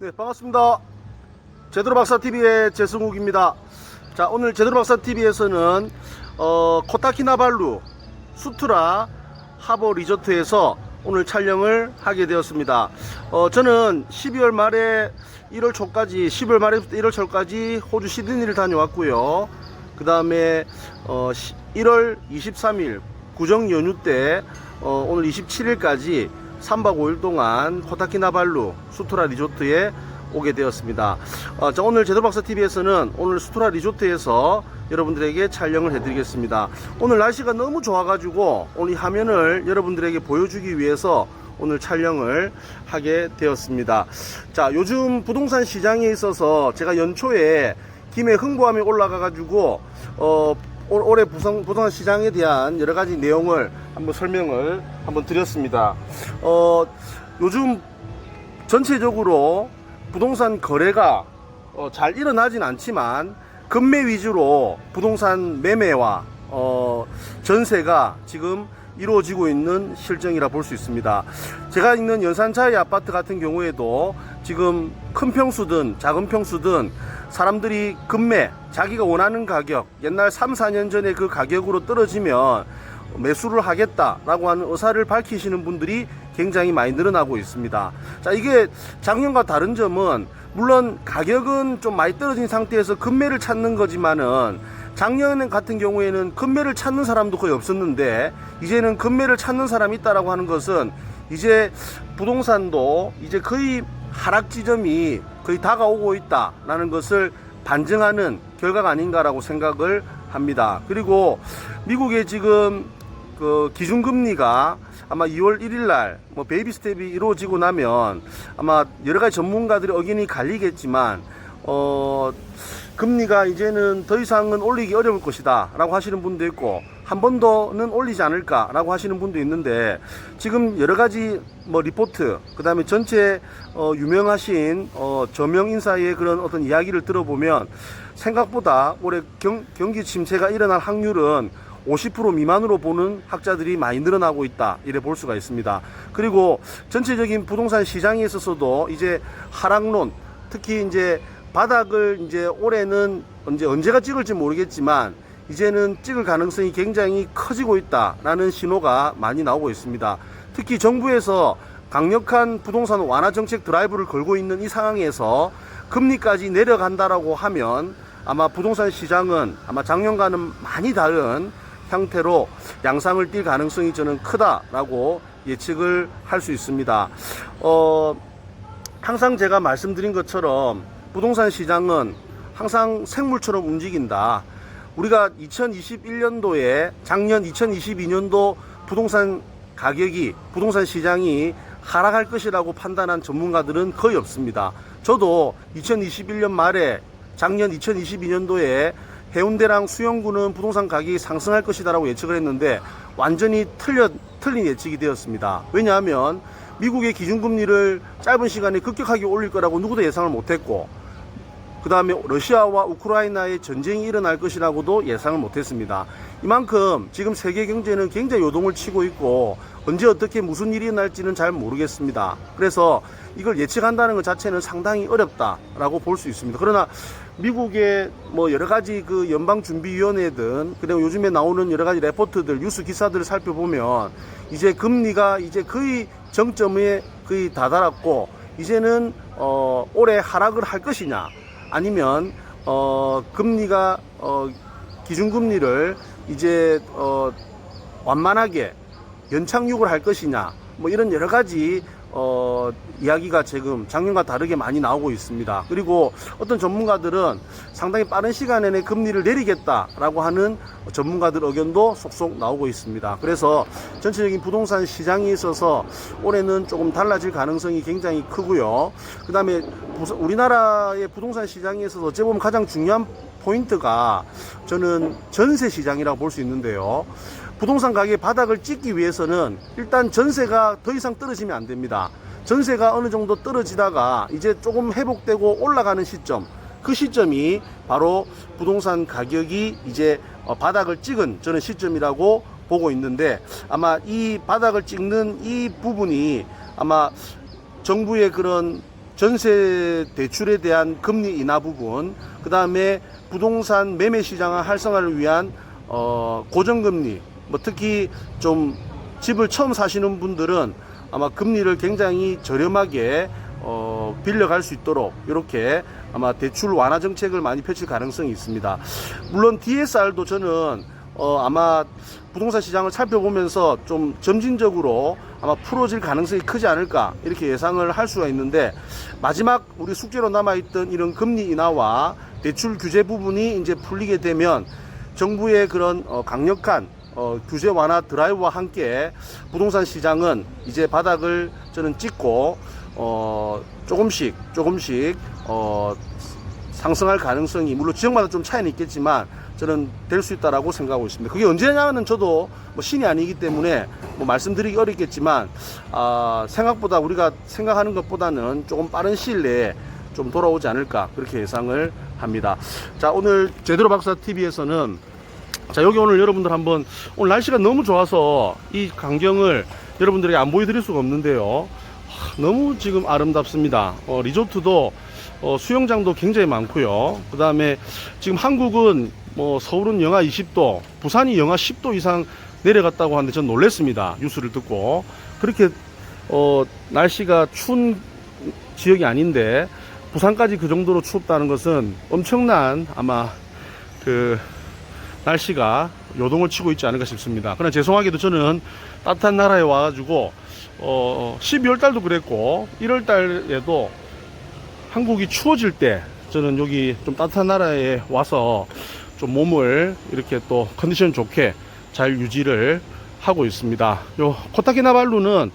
네, 반갑습니다. 제대로 박사 TV의 재승욱입니다. 자, 오늘 제대로 박사 TV에서는 어, 코타키나발루 수트라 하버 리조트에서 오늘 촬영을 하게 되었습니다. 어, 저는 12월 말에 1월 초까지 12월 말에부터 1월 초까지 호주 시드니를 다녀왔고요. 그 다음에 어, 1월 23일 구정 연휴 때 어, 오늘 27일까지 3박 5일 동안 코타키나발루 수트라 리조트에 오게 되었습니다. 어, 자, 오늘 제도박사 TV에서는 오늘 수트라 리조트에서 여러분들에게 촬영을 해드리겠습니다. 오늘 날씨가 너무 좋아가지고 오늘 이 화면을 여러분들에게 보여주기 위해서 오늘 촬영을 하게 되었습니다. 자, 요즘 부동산 시장에 있어서 제가 연초에 김해 흥보함이 올라가가지고 어, 올- 올해 부성, 부동산 시장에 대한 여러 가지 내용을 한번 설명을 한번 드렸습니다. 어, 요즘 전체적으로 부동산 거래가 어, 잘 일어나진 않지만 금매 위주로 부동산 매매와 어, 전세가 지금 이루어지고 있는 실정이라 볼 수 있습니다. 제가 있는 연산차의 아파트 같은 경우에도 지금 큰 평수든 작은 평수든 사람들이 금매 자기가 원하는 가격 옛날 3, 4년 전에 그 가격으로 떨어지면 매수를 하겠다라고 하는 의사를 밝히시는 분들이 굉장히 많이 늘어나고 있습니다. 자, 이게 작년과 다른 점은 물론 가격은 좀 많이 떨어진 상태에서 금매를 찾는 거지만은 작년 같은 경우에는 금매를 찾는 사람도 거의 없었는데 이제는 금매를 찾는 사람이 있다라고 하는 것은 이제 부동산도 이제 거의 하락 지점이 거의 다가오고 있다라는 것을 반증하는 결과가 아닌가라고 생각을 합니다. 그리고 미국의 지금 그 기준금리가 아마 2월 1일 날 뭐 베이비 스텝이 이루어지고 나면 아마 여러 가지 전문가들의 의견이 갈리겠지만 어 금리가 이제는 더 이상은 올리기 어려울 것이다 라고 하시는 분도 있고 한 번 더는 올리지 않을까 라고 하시는 분도 있는데 지금 여러 가지 뭐 리포트 그 다음에 전체 어 유명하신 어 저명 인사의 그런 어떤 이야기를 들어보면 생각보다 올해 경, 경기 침체가 일어날 확률은 50% 미만으로 보는 학자들이 많이 늘어나고 있다 이래 볼 수가 있습니다. 그리고 전체적인 부동산 시장에 있어서도 이제 하락론 특히 이제 바닥을 이제 올해는 언제 언제가 찍을지 모르겠지만 이제는 찍을 가능성이 굉장히 커지고 있다라는 신호가 많이 나오고 있습니다. 특히 정부에서 강력한 부동산 완화 정책 드라이브를 걸고 있는 이 상황에서 금리까지 내려간다라고 하면 아마 부동산 시장은 아마 작년과는 많이 다른 형태로 양상을 띌 가능성이 저는 크다라고 예측을 할 수 있습니다. 어, 항상 제가 말씀드린 것처럼 부동산 시장은 항상 생물처럼 움직인다. 우리가 2021년도에 작년 2022년도 부동산 가격이 부동산 시장이 하락할 것이라고 판단한 전문가들은 거의 없습니다. 저도 2021년 말에 작년 2022년도에 해운대랑 수영구는 부동산 가격이 상승할 것이다라고 예측을 했는데 완전히 틀려 틀린 예측이 되었습니다. 왜냐하면 미국의 기준금리를 짧은 시간에 급격하게 올릴 거라고 누구도 예상을 못했고 그 다음에 러시아와 우크라이나의 전쟁이 일어날 것이라고도 예상을 못했습니다. 이만큼 지금 세계 경제는 굉장히 요동을 치고 있고 언제 어떻게 무슨 일이 일어날지는 잘 모르겠습니다. 그래서 이걸 예측한다는 것 자체는 상당히 어렵다라고 볼 수 있습니다. 그러나 미국의 뭐 여러 가지 그 연방준비위원회든 그리고 요즘에 나오는 여러 가지 레포트들 뉴스 기사들을 살펴보면 이제 금리가 이제 거의 정점에 거의 다다랐고 이제는 어 올해 하락을 할 것이냐 아니면 어 금리가 어 기준금리를 이제 어 완만하게 연착륙을 할 것이냐 뭐 이런 여러 가지 어 이야기가 지금 작년과 다르게 많이 나오고 있습니다. 그리고 어떤 전문가들은 상당히 빠른 시간 내내 금리를 내리겠다라고 하는 전문가들 의견도 속속 나오고 있습니다. 그래서 전체적인 부동산 시장에 있어서 올해는 조금 달라질 가능성이 굉장히 크고요. 그 다음에 우리나라의 부동산 시장에 있어서 어찌 보면 가장 중요한 포인트가 저는 전세 시장이라고 볼 수 있는데요. 부동산 가격의 바닥을 찍기 위해서는 일단 전세가 더 이상 떨어지면 안 됩니다. 전세가 어느 정도 떨어지다가 이제 조금 회복되고 올라가는 시점, 그 시점이 바로 부동산 가격이 이제 어, 바닥을 찍은 저는 시점이라고 보고 있는데 아마 이 바닥을 찍는 이 부분이 아마 정부의 그런 전세 대출에 대한 금리 인하 부분, 그 다음에 부동산 매매 시장 활성화를 위한 어, 고정금리, 뭐 특히 좀 집을 처음 사시는 분들은 아마 금리를 굉장히 저렴하게 어, 빌려갈 수 있도록 이렇게 아마 대출 완화 정책을 많이 펼칠 가능성이 있습니다. 물론 DSR도 저는 어, 아마 부동산 시장을 살펴보면서 좀 점진적으로 아마 풀어질 가능성이 크지 않을까 이렇게 예상을 할 수가 있는데 마지막 우리 숙제로 남아있던 이런 금리 인하와 대출 규제 부분이 이제 풀리게 되면 정부의 그런 어, 강력한 어, 규제 완화 드라이브와 함께 부동산 시장은 이제 바닥을 저는 찍고 어, 조금씩 조금씩 어, 상승할 가능성이 물론 지역마다 좀 차이는 있겠지만 저는 될 수 있다라고 생각하고 있습니다. 그게 언제냐는 저도 뭐 신이 아니기 때문에 뭐 말씀드리기 어렵겠지만 아, 생각보다 우리가 생각하는 것보다는 조금 빠른 시일 내에 좀 돌아오지 않을까 그렇게 예상을 합니다. 자 오늘 제대로 박사 TV에서는 자 여기 오늘 여러분들 한번 오늘 날씨가 너무 좋아서 이 광경을 여러분들에게 안 보여드릴 수가 없는데요. 하, 너무 지금 아름답습니다. 어, 리조트도 어, 수영장도 굉장히 많고요. 그 다음에 지금 한국은 뭐 서울은 영하 20도, 부산이 영하 10도 이상 내려갔다고 하는데 전 놀랬습니다. 뉴스를 듣고 그렇게 어, 날씨가 추운 지역이 아닌데 부산까지 그 정도로 춥다는 것은 엄청난 아마 그 날씨가 요동을 치고 있지 않을까 싶습니다. 그러나 죄송하게도 저는 따뜻한 나라에 와가지고 어 12월 달도 그랬고 1월 달에도 한국이 추워질 때 저는 여기 좀 따뜻한 나라에 와서 좀 몸을 이렇게 또 컨디션 좋게 잘 유지를 하고 있습니다. 요 코타키나발루는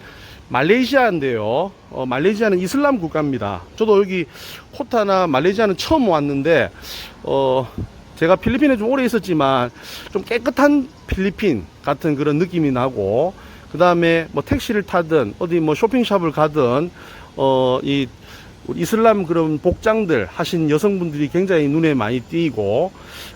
말레이시아인데요. 어, 말레이시아는 이슬람 국가입니다. 저도 여기 코타나 말레이시아는 처음 왔는데 어, 제가 필리핀에 좀 오래 있었지만 좀 깨끗한 필리핀 같은 그런 느낌이 나고 그 다음에 뭐 택시를 타든 어디 뭐 쇼핑샵을 가든 어 이 이슬람 그런 복장들 하신 여성분들이 굉장히 눈에 많이 띄고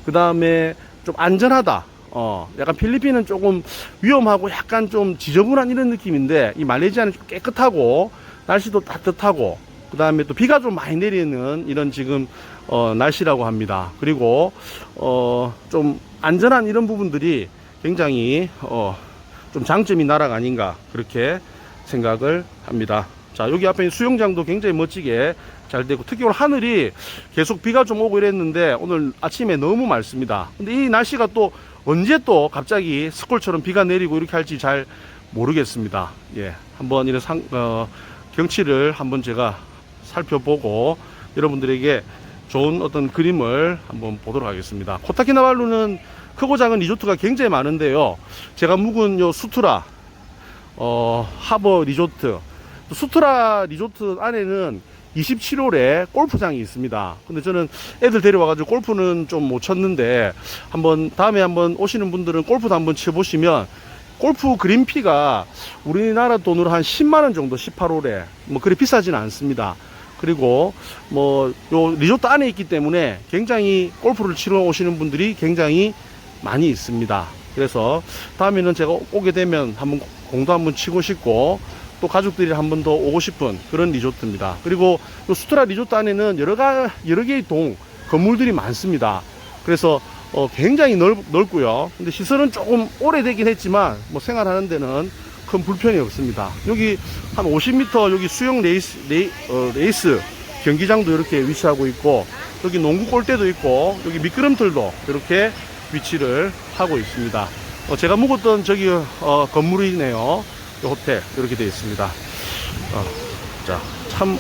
그 다음에 좀 안전하다. 어, 약간 필리핀은 조금 위험하고 약간 좀 지저분한 이런 느낌인데 이 말레이시아는 좀 깨끗하고 날씨도 따뜻하고 그 다음에 또 비가 좀 많이 내리는 이런 지금 어, 날씨라고 합니다. 그리고 어, 좀 안전한 이런 부분들이 굉장히 어, 좀 장점이 나라가 아닌가 그렇게 생각을 합니다. 자 여기 앞에 수영장도 굉장히 멋지게 잘 되고 특히 오늘 하늘이 계속 비가 좀 오고 이랬는데 오늘 아침에 너무 맑습니다. 근데 이 날씨가 또 언제 또 갑자기 스콜처럼 비가 내리고 이렇게 할지 잘 모르겠습니다. 예, 한번 이런 상, 어, 경치를 한번 제가 살펴보고 여러분들에게 좋은 어떤 그림을 한번 보도록 하겠습니다. 코타키나발루는 크고 작은 리조트가 굉장히 많은데요. 제가 묵은 요 수트라 어, 하버 리조트 또 수트라 리조트 안에는 27홀에 골프장이 있습니다. 근데 저는 애들 데려와가지고 골프는 좀 못 쳤는데 한번 다음에 한번 오시는 분들은 골프도 한번 쳐보시면 골프 그린피가 우리나라 돈으로 한 10만원 정도 18홀에 뭐 그리 비싸지는 않습니다. 그리고 뭐 요 리조트 안에 있기 때문에 굉장히 골프를 치러 오시는 분들이 굉장히 많이 있습니다. 그래서 다음에는 제가 오게 되면 한번 공도 한번 치고 싶고 또 가족들이 한 번 더 오고 싶은 그런 리조트입니다. 그리고 요 수트라 리조트 안에는 여러 가 여러 개의 동 건물들이 많습니다. 그래서 어, 굉장히 넓, 넓고요. 근데 시설은 조금 오래되긴 했지만 뭐 생활하는 데는 큰 불편이 없습니다. 여기 한 50m 여기 수영 레이스 레이, 어, 레이스 경기장도 이렇게 위치하고 있고 여기 농구 골대도 있고 여기 미끄럼틀도 이렇게 위치를 하고 있습니다. 어, 제가 묵었던 저기 어, 건물이네요. 이 호텔 이렇게 되어 있습니다. 어, 자, 참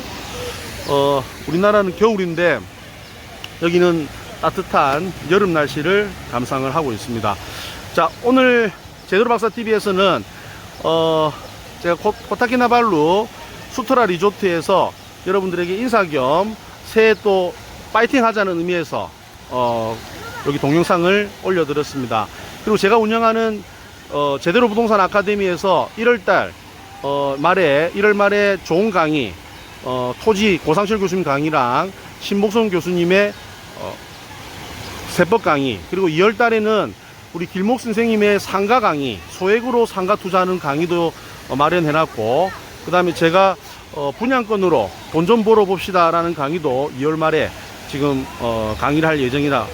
어, 우리나라는 겨울인데 여기는 따뜻한 여름 날씨를 감상을 하고 있습니다. 자, 오늘 제대로 박사 TV에서는 어, 제가 코, 코타키나발루 수트라 리조트에서 여러분들에게 인사 겸 새해 또 파이팅 하자는 의미에서 어, 여기 동영상을 올려드렸습니다. 그리고 제가 운영하는 어, 제대로 부동산 아카데미에서 1월달 어, 말에 1월 말에 좋은 강의 어, 토지 고상철 교수님 강의랑 신복성 교수님의 어, 세법 강의 그리고 2월 달에는 우리 길목 선생님의 상가 강의 소액으로 상가 투자하는 강의도 어, 마련해 놨고 그 다음에 제가 어, 분양권으로 돈 좀 벌어 봅시다 라는 강의도 2월 말에 지금 어, 강의를 할 예정이라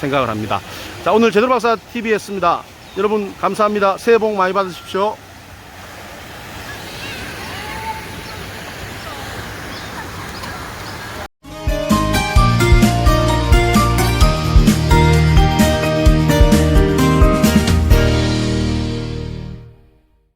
생각을 합니다. 자 오늘 제대로 박사 TV였습니다. 여러분 감사합니다. 새해 복 많이 받으십시오.